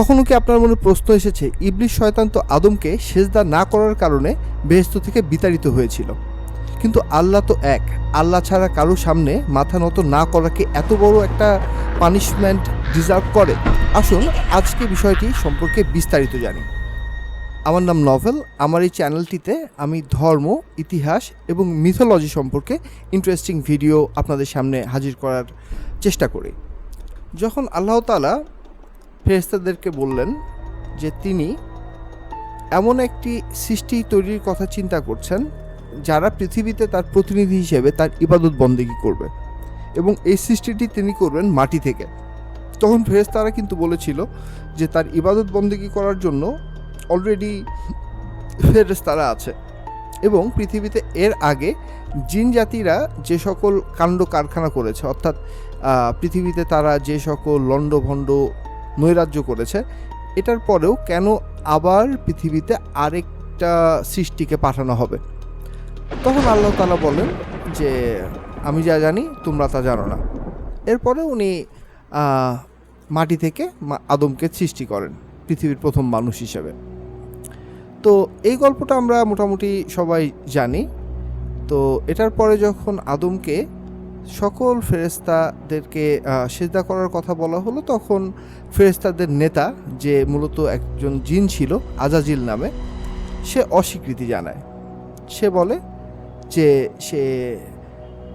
কখনো কি আপনার মনে প্রশ্ন এসেছে, ইবলিশ শয়তান তো আদমকে সেজদা না করার কারণে বেহেস্ত থেকে বিতাড়িত হয়েছিল। কিন্তু আল্লাহ তো এক, আল্লাহ ছাড়া কারও সামনে মাথা নত না করাকে এত বড় একটা পানিশমেন্ট ডিজার্ভ করে? আসুন আজকে বিষয়টি সম্পর্কে বিস্তারিত জানি। আমার নাম নভেল, আমার এই চ্যানেলটিতে আমি ধর্ম, ইতিহাস এবং মিথোলজি সম্পর্কে ইন্টারেস্টিং ভিডিও আপনাদের সামনে হাজির করার চেষ্টা করি। যখন আল্লাহ তালা ফেরেস্তাদেরকে বললেন যে তিনি এমন একটি সৃষ্টি তৈরির কথা চিন্তা করছেন যারা পৃথিবীতে তার প্রতিনিধি হিসেবে তার ইবাদত বন্দেগী করবে এবং এই সৃষ্টিটি তিনি করবেন মাটি থেকে। তখন ফেরেস্তারা কিন্তু বলেছিল যে তার ইবাদত বন্দেগী করার জন্য অলরেডি ফেরেস্তারা আছে এবং পৃথিবীতে এর আগে জিন জাতিরা যে সকল কাণ্ড কারখানা করেছে, অর্থাৎ পৃথিবীতে তারা যে সকল লণ্ডভণ্ড নৈরাজ্য করেছে। এটার পরেও কেন আবার পৃথিবীতে আরেকটা সৃষ্টিকে পাঠানো হবে? তখন আল্লাহ তালা বলেন যে, আমি যা জানি, তোমরা তা জানো না। এরপরে উনি মাটি থেকে আদমকে সৃষ্টি করেন, পৃথিবীর প্রথম মানুষ হিসেবে। তো এই গল্পটা আমরা মোটামুটি সবাই জানি। তো এটার পরে যখন আদমকে সকল ফেরেস্তাদেরকে সেজদা করার কথা বলা হলো, তখন ফেরেস্তাদের নেতা, যে মূলত একজন জিন ছিল, আজাজিল নামে, সে অস্বীকৃতি জানায়। সে বলে যে সে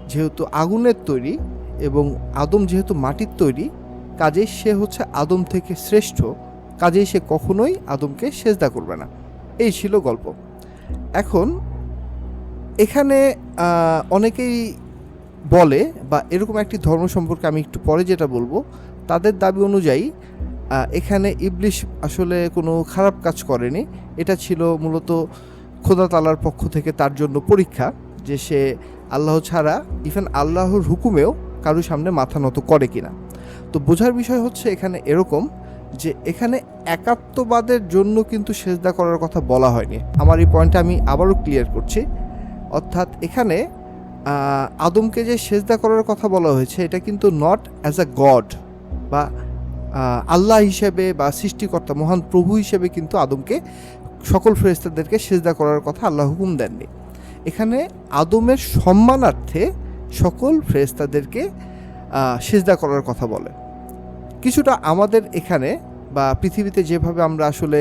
যেহেতু আগুনের তৈরি এবং আদম যেহেতু মাটির তৈরি, কাজেই সে হচ্ছে আদম থেকে শ্রেষ্ঠ, কাজেই সে কখনোই আদমকে সেজদা করবে না। এই ছিল গল্প। এখন এখানে অনেকেই বলে বা এরকম একটি ধর্ম সম্পর্কে আমি একটু পরে যেটা বলব, তাদের দাবি অনুযায়ী এখানে ইবলিশ আসলে কোনো খারাপ কাজ করেনি। এটা ছিল মূলত খোদা তালার পক্ষ থেকে তার জন্য পরীক্ষা যে সে আল্লাহ ছাড়া ইভেন আল্লাহর হুকুমেও কারোর সামনে মাথা নত করে কিনা। তো বোঝার বিষয় হচ্ছে এখানে এরকম যে এখানে একাত্মবাদের জন্য কিন্তু সেজদা করার কথা বলা হয়নি। আমার এই পয়েন্টটা আমি আবারও ক্লিয়ার করছি। অর্থাৎ এখানে আদমকে যে সেজদা করার কথা বলা হয়েছে, এটা কিন্তু নট অ্যাজ আ গড বা আল্লাহ হিসেবে বা সৃষ্টিকর্তা, মহান প্রভু হিসেবে কিন্তু আদমকে, সকল ফেরেস্তাদেরকে সেজদা করার কথা আল্লাহ হুকুম দেননি। এখানে আদমের সম্মানার্থে সকল ফেরেস্তাদেরকে সেজদা করার কথা বলে। কিছুটা আমাদের এখানে বা পৃথিবীতে যেভাবে আমরা আসলে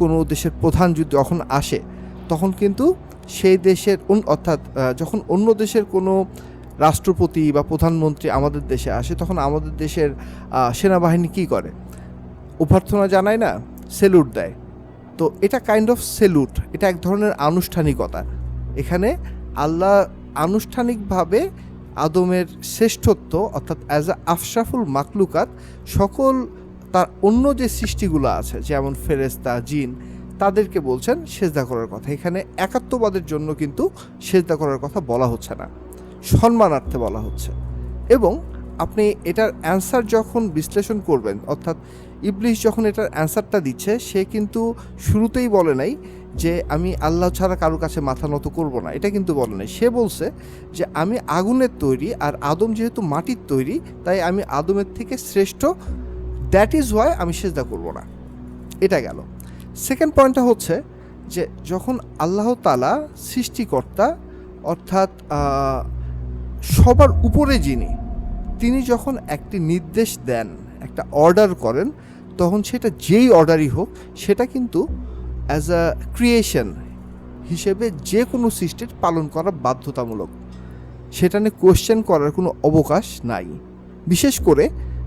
কোনো দেশের প্রধান যদি যখন আসে, তখন কিন্তু সেই দেশের অর্থাৎ যখন অন্য দেশের কোনো রাষ্ট্রপতি বা প্রধানমন্ত্রী আমাদের দেশে আসে, তখন আমাদের দেশের সেনাবাহিনী কি করে? অভ্যর্থনা জানায় না, সেলুট দেয়। তো এটা কাইন্ড অফ সেলুট, এটা এক ধরনের আনুষ্ঠানিকতা। এখানে আল্লাহ আনুষ্ঠানিকভাবে আদমের শ্রেষ্ঠত্ব, অর্থাৎ অ্যাজ আ আফশাফুল মাকলুকাত সকল তার অন্য যে সৃষ্টিগুলো আছে, যেমন ফেরেস্তা জিন তাদেরকে বলছেন সেজদা করার কথা। এখানে একাত্মবাদের জন্য কিন্তু সেজদা করার কথা বলা হচ্ছে না, সম্মানার্থে বলা হচ্ছে। এবং আপনি এটার অ্যান্সার যখন বিশ্লেষণ করবেন, অর্থাৎ ইবলিশ যখন এটার অ্যান্সারটা দিচ্ছে, সে কিন্তু শুরুতেই বলে নাই যে আমি আল্লাহ ছাড়া কারোর কাছে মাথা নত করব না। এটা কিন্তু বলে নাই। সে বলছে যে আমি আগুনের তৈরি আর আদম যেহেতু মাটির তৈরি, তাই আমি আদমের থেকে শ্রেষ্ঠ দ্যাট ইজ ওয়াই আমি সেজদা করব না। এটা গেল। সেকেন্ড পয়েন্টটা হচ্ছে যে যখন আল্লাহ তালা সৃষ্টিকর্তা, অর্থাৎ সবার উপরে যিনি, তিনি যখন একটি নির্দেশ দেন, একটা অর্ডার করেন, তখন সেটা যেই অর্ডারই হোক, সেটা কিন্তু অ্যাজ আ ক্রিয়েশন হিসেবে যে কোনো সৃষ্টির পালন করা বাধ্যতামূলক। সেটা নিয়ে কোশ্চেন করার কোনো অবকাশ নাই। বিশেষ করে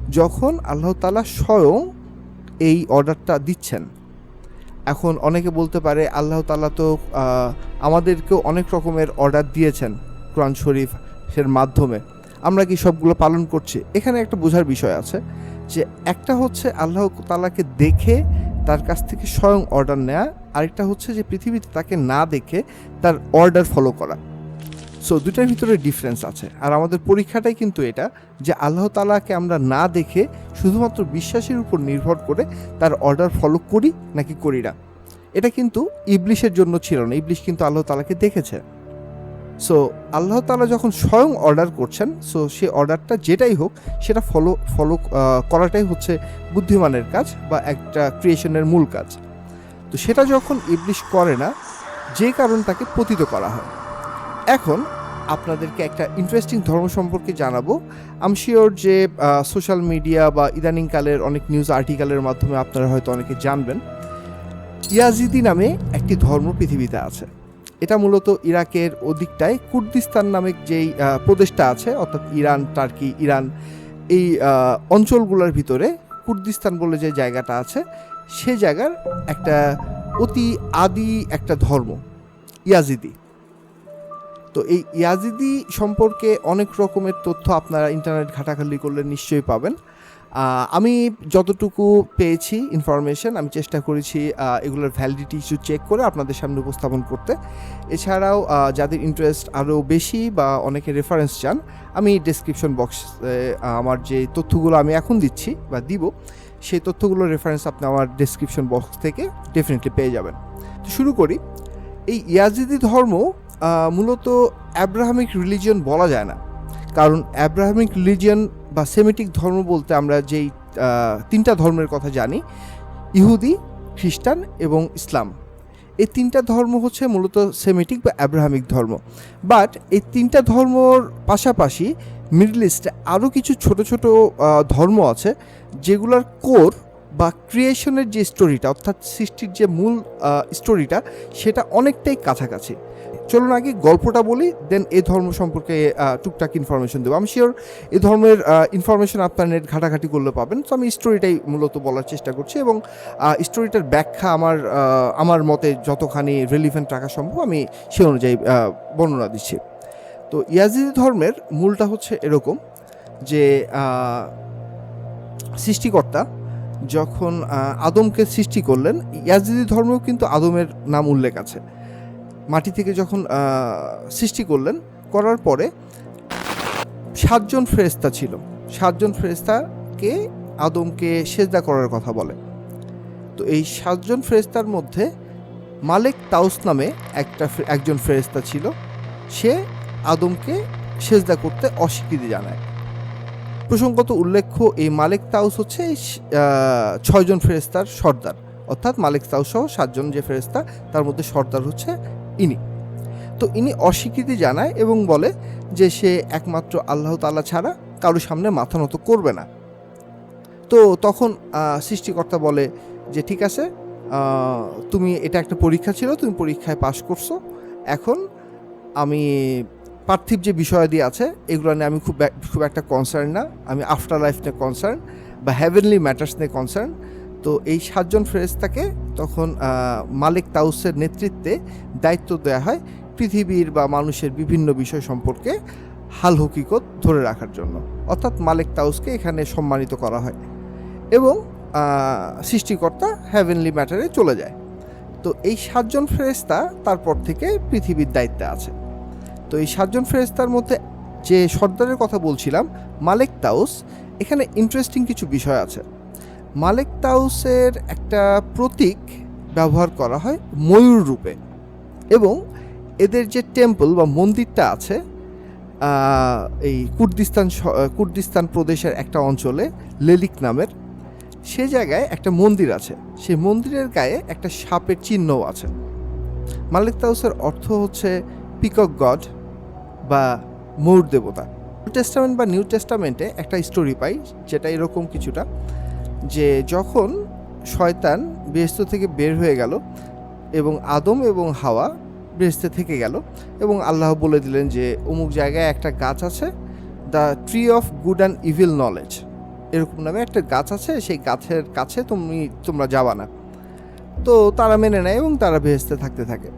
যখন আল্লাহ তালা স্বয়ং এই অর্ডারটা দিচ্ছেন এখন অনেকে বলতে পারে আল্লাহ তালা তো আমাদেরকেও অনেক রকমের অর্ডার দিয়েছেন কোরআন শরীফের মাধ্যমে। আমরা কি সবগুলো পালন করছি? এখানে একটা বোঝার বিষয় আছে যে একটা হচ্ছে আল্লাহ তালাকে দেখে তার কাছ থেকে স্বয়ং অর্ডার নেওয়া আরেকটা হচ্ছে যে পৃথিবীতে তাকে না দেখে তার অর্ডার ফলো করা। সো দুটার ভিতরে ডিফারেন্স আছে। আর আমাদের পরীক্ষাটাই কিন্তু এটা, যে আল্লাহ তালাকে আমরা না দেখে শুধুমাত্র বিশ্বাসের উপর নির্ভর করে তার অর্ডার ফলো করি নাকি করি না। এটা কিন্তু ইবলিশের জন্য ছিল না, ইবলিশ কিন্তু আল্লাহ তালাকে দেখেছে। সো আল্লাহ তালা যখন স্বয়ং অর্ডার করছেন সো সে অর্ডারটা যেটাই হোক, সেটা ফলো ফলো করাটাই হচ্ছে বুদ্ধিমানের কাজ বা একটা ক্রিয়েশনের মূল কাজ। তো সেটা যখন ইবলিশ করে না, যে কারণ তাকে পতিত করা হয়। এখন আপনাদেরকে একটা ইন্টারেস্টিং ধর্ম সম্পর্কে জানাব। আম শিওর যে সোশ্যাল মিডিয়া বা ইদানিংকালের অনেক নিউজ আর্টিকেলের মাধ্যমে আপনারা হয়তো অনেকে জানবেন। ইয়াজিদি নামে একটি ধর্ম পৃথিবীতে আছে। এটা মূলত ইরাকের ওদিকটায় কুর্দিস্তান নামে যেই প্রদেশটা আছে, অর্থাৎ ইরান, টার্কি, ইরান, এই অঞ্চলগুলোর ভিতরে কুর্দিস্তান বলে যে জায়গাটা আছে, সে জায়গার একটা অতি আদি একটা ধর্ম, ইয়াজিদি। তো এই ইয়াজিদি সম্পর্কে অনেক রকমের তথ্য আপনারা ইন্টারনেট ঘাটাঘাটি করলে নিশ্চয়ই পাবেন। আমি যতটুকু পেয়েছি ইনফরমেশন আমি চেষ্টা করেছি এগুলোর ভ্যালিডিটি ইস্যু চেক করে আপনাদের সামনে উপস্থাপন করতে। এছাড়াও যাদের ইন্টারেস্ট আরও বেশি বা অনেকে রেফারেন্স চান, আমি ডিসক্রিপশন বক্সে আমার যে তথ্যগুলো আমি এখন দিচ্ছি বা দিব, সেই তথ্যগুলোর রেফারেন্স আপনি আমার ডিসক্রিপশন বক্স থেকে ডেফিনেটলি পেয়ে যাবেন। তো শুরু করি। এই ইয়াজিদি ধর্ম মূলত অ্যাব্রাহামিক রিলিজিয়ন বলা যায় না। কারণ অ্যাব্রাহামিক রিলিজিয়ন বা সেমিটিক ধর্ম বলতে আমরা যেই তিনটা ধর্মের কথা জানি, ইহুদি, খ্রিস্টান এবং ইসলাম। এই তিনটা ধর্ম হচ্ছে মূলত সেমিটিক বা অ্যাব্রাহামিক ধর্ম। বাট এই তিনটা ধর্মর পাশাপাশি মিডল ইস্টে আরও কিছু ছোট ছোট ধর্ম আছে, যেগুলোর কোর বা ক্রিয়েশনের যে স্টোরিটা, অর্থাৎ সৃষ্টির যে মূল স্টোরিটা, সেটা অনেকটাই কাছাকাছি। চলুন আগে গল্পটা বলি দেন এই ধর্ম সম্পর্কে টুকটাক ইনফরমেশন দেবো। আমি শিওর এই ধর্মের ইনফরমেশন আপনার নেট ঘাটাঘাটি করলে পাবেন। তো আমি স্টোরিটাই মূলত বলার চেষ্টা করছি এবং স্টোরিটার ব্যাখ্যা আমার আমার মতে যতখানি রিলিভেন্ট রাখা সম্ভব, আমি সে অনুযায়ী বর্ণনা দিচ্ছি। তো ইয়াজিদি ধর্মের মূলটা হচ্ছে এরকম যে সৃষ্টিকর্তা যখন আদমকে সৃষ্টি করলেন, ইয়াজিদি ধর্মেও কিন্তু আদমের নাম উল্লেখ আছে। মাটি থেকে যখন সৃষ্টি করলেন, করার পরে সাতজন ফেরেস্তা ছিল। সাতজন ফেরেস্তাকে আদমকে সেজদা করার কথা বলে। তো এই সাতজন ফেরেস্তার মধ্যে মালেক তাউস নামে একটা একজন ফেরেস্তা ছিল। সে আদমকে সেজদা করতে অস্বীকৃতি জানায়। প্রসঙ্গত উল্লেখ্য, এই মালেক তাউস হচ্ছে ছয়জন ফেরেস্তার সর্দার। অর্থাৎ মালিক তাউস সহ সাতজন যে ফেরেস্তা তার মধ্যে সর্দার হচ্ছে ইনি। তো ইনি অস্বীকৃতি জানায় এবং বলে যে সে একমাত্র আল্লাহ তাআলা ছাড়া কারোর সামনে মাথা নত করবে না। তো তখন সৃষ্টিকর্তা বলে যে, ঠিক আছে তুমি এটা একটা পরীক্ষা ছিল, তুমি পরীক্ষায় পাশ করছ। এখন আমি পার্থিব যে বিষয়াদি আছে, এগুলো নিয়ে আমি খুব খুব একটা কনসার্ন না। আমি আফটার লাইফ নিয়ে কনসার্ন বা হ্যাভেনলি ম্যাটার্স নিয়ে কনসার্ন তো এই সাতজন ফেরেস্তাকে তখন মালিক তাউসের নেতৃত্বে দায়িত্ব দেওয়া হয় পৃথিবীর বা মানুষের বিভিন্ন বিষয় সম্পর্কে হাল হকিকত ধরে রাখার জন্য। অর্থাৎ মালিক তাউসকে এখানে সম্মানিত করা হয় এবং সৃষ্টিকর্তা হ্যাভেনলি ম্যাটারে চলে যায়। তো এই সাতজন ফেরেস্তা তারপর থেকে পৃথিবীর দায়িত্বে আছে। তো এই সাতজন ফেরেস্তার মধ্যে যে সর্দারের কথা বলছিলাম, মালিক তাউস, এখানে ইন্টারেস্টিং কিছু বিষয় আছে। মালিক তাউসের একটা প্রতীক ব্যবহার করা হয় ময়ূর রূপে। এবং এদের যে টেম্পল বা মন্দিরটা আছে এই কুর্দিস্তান কুর্দিস্তান প্রদেশের একটা অঞ্চলে, লেলিক নামের, সে জায়গায় একটা মন্দির আছে। সেই মন্দিরের গায়ে একটা সাপের চিহ্নও আছে। মালিক তাউসের অর্থ হচ্ছে পিকক গড বা ময়ূর দেবতা। টেস্টামেন্ট বা নিউ টেস্টামেন্টে একটা স্টোরি পাই, যেটা এরকম কিছুটা। যে যখন শয়তান বেহেস্ত থেকে বের হয়ে গেল এবং আদম এবং হাওয়া বেহেস্তে থেকে গেল এবং আল্লাহ বলে দিলেন যে, অমুক জায়গায় একটা গাছ আছে, the tree of good and evil knowledge. এরকম নামে একটা গাছ আছে, সেই গাছের কাছে তুমি, তোমরা যাবা না। তো তারা মেনে নেয় এবং তারা বেহেস্তে থাকতে থাকে।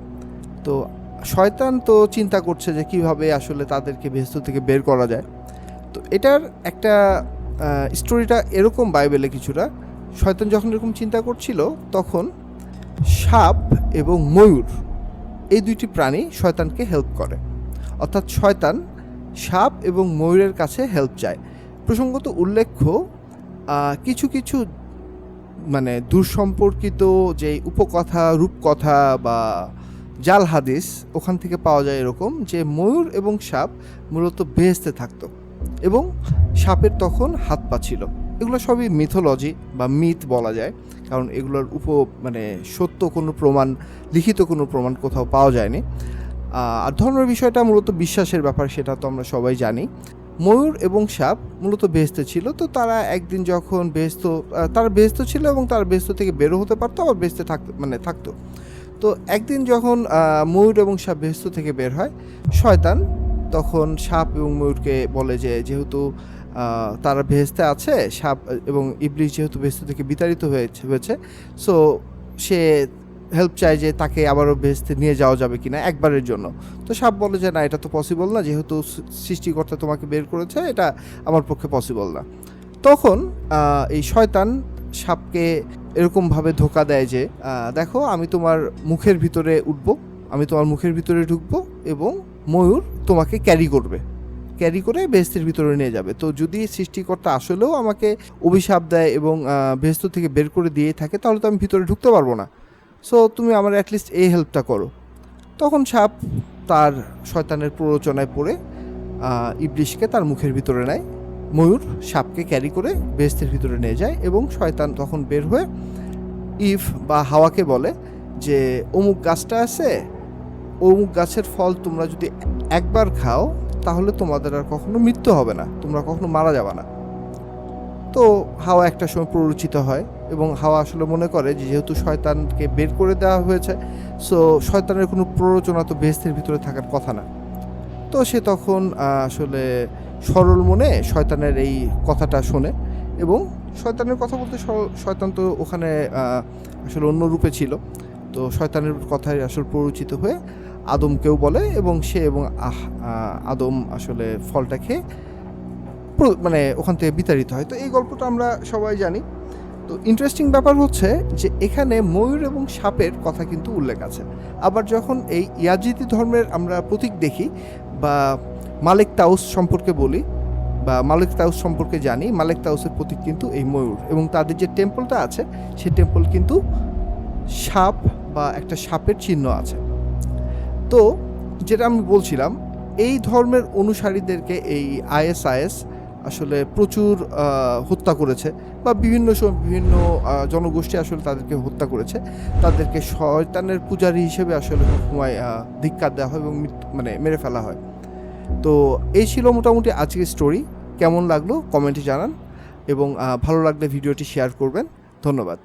তো শয়তান তো চিন্তা করছে যে, কীভাবে আসলে তাদেরকে বেহেস্ত থেকে বের করা যায়। তো এটার একটা স্টোরিটা এরকম বাইবেলে কিছুটা। শয়তান যখন এরকম চিন্তা করছিল, তখন সাপ এবং ময়ূর, এই দুইটি প্রাণী শয়তানকে হেল্প করে। অর্থাৎ শয়তান সাপ এবং ময়ূরের কাছে হেল্প চায়। প্রসঙ্গত উল্লেখ্য কিছু কিছু মানে দূরসম্পর্কিত যে উপকথা, রূপকথা বা জাল হাদিস ওখান থেকে পাওয়া যায় এরকম যে ময়ূর এবং সাপ মূলত বেহেস্তে থাকতো। এবং সাপের তখন হাত পা ছিল। এগুলো সবই মিথোলজি বা মিথ বলা যায়। কারণ এগুলোর উপ মানে সত্য কোনো প্রমাণ লিখিত কোনো প্রমাণ কোথাও পাওয়া যায়নি। আর ধর্মের বিষয়টা মূলত বিশ্বাসের ব্যাপার সেটা তো আমরা সবাই জানি। ময়ূর এবং সাপ মূলত বেহেস্তে ছিল তো তারা একদিন যখন বেহেস্ত আহ, তারা বেহেস্ত ছিল এবং তারা বেহেস্ত থেকে বেরো হতে পারতো আবার বেহেস্তে থাকতো মানে থাকতো। তো একদিন যখন ময়ূর এবং সাপ বেহেস্ত থেকে বের হয় শয়তান তখন সাপ এবং ময়ূরকে বলে যে যেহেতু তারা ভেস্তে আছে, সাপ এবং ইবলিশ যেহেতু বেহেস্ত থেকে বিতাড়িত হয়েছে হয়েছে, সো সে হেল্প চায় যে তাকে আবারও ভেস্তে নিয়ে যাওয়া যাবে কিনা একবারের জন্য। তো সাপ বলে যে না, এটা তো পসিবল না, যেহেতু সৃষ্টিকর্তা তোমাকে বের করেছে, এটা আমার পক্ষে পসিবল না। তখন এই শয়তান সাপকে এরকমভাবে ধোকা দেয় যে দেখো আমি তোমার মুখের ভিতরে উঠবো, আমি তোমার মুখের ভিতরে ঢুকবো এবং ময়ূর তোমাকে ক্যারি করবে। ক্যারি করে বেহেস্তের ভিতরে নিয়ে যাবে। তো যদি সৃষ্টিকর্তা আসলেও আমাকে অভিশাপ দেয় এবং বেহেস্ত থেকে বের করে দিয়ে থাকে, তাহলে তো আমি ভিতরে ঢুকতে পারব না। সো তুমি আমার অ্যাটলিস্ট এই হেল্পটা করো। তখন সাপ তার শয়তানের প্ররোচনায় পড়ে ইবলিশকে তার মুখের ভিতরে নেয়। ময়ূর সাপকে ক্যারি করে বেহেস্তের ভিতরে নিয়ে যায় এবং শয়তান তখন বের হয়ে ইফ বা হাওয়াকে বলে যে, অমুক গাছটা আছে অমুক গাছের ফল তোমরা যদি একবার খাও, তাহলে তোমাদের আর কখনো মৃত্যু হবে না, তোমরা কখনো মারা যাবে না। তো হাওয়া একটা সময় প্ররোচিত হয় এবং হাওয়া আসলে মনে করে যে যেহেতু শয়তানকে বের করে দেওয়া হয়েছে সো শয়তানের কোনো প্ররোচনা তো বেহেস্তের ভিতরে থাকার কথা না। তো সে তখন আসলে সরল মনে শয়তানের এই কথাটা শোনে এবং শয়তানের কথা বলতে শয়তান তো ওখানে আসলে অন্য রূপে ছিল। তো শয়তানের কথায় আসলে প্ররোচিত হয়ে আদমকেও বলে এবং সে এবং আহ আদম আসলে ফলটা খেয়ে মানে ওখান থেকে বিতাড়িত হয়। তো এই গল্পটা আমরা সবাই জানি। তো ইন্টারেস্টিং ব্যাপার হচ্ছে যে এখানে ময়ূর এবং সাপের কথা কিন্তু উল্লেখ আছে। আবার যখন এই ইয়াজিদি ধর্মের আমরা প্রতীক দেখি বা মালিক তাউস সম্পর্কে বলি বা মালিক তাউস সম্পর্কে জানি, মালিক তাউসের প্রতীক কিন্তু এই ময়ূর এবং তাদের যে টেম্পলটা আছে, সে টেম্পল কিন্তু সাপ বা একটা সাপের চিহ্ন আছে। তো যেটা আমি বলছিলাম এই ধর্মের অনুসারীদেরকে এই আইএসআইএস আসলে প্রচুর হত্যা করেছে বা বিভিন্ন সময় বিভিন্ন জনগোষ্ঠী আসলে তাদেরকে হত্যা করেছে। তাদেরকে শয়তানের পূজারী হিসেবে আসলে সবসময় আহ, ধিক্কার দেওয়া হয় এবং মানে মেরে ফেলা হয়। তো এই ছিল মোটামুটি আজকের স্টোরি কেমন লাগল? কমেন্টে জানান এবং ভালো লাগলে ভিডিওটি শেয়ার করবেন। ধন্যবাদ।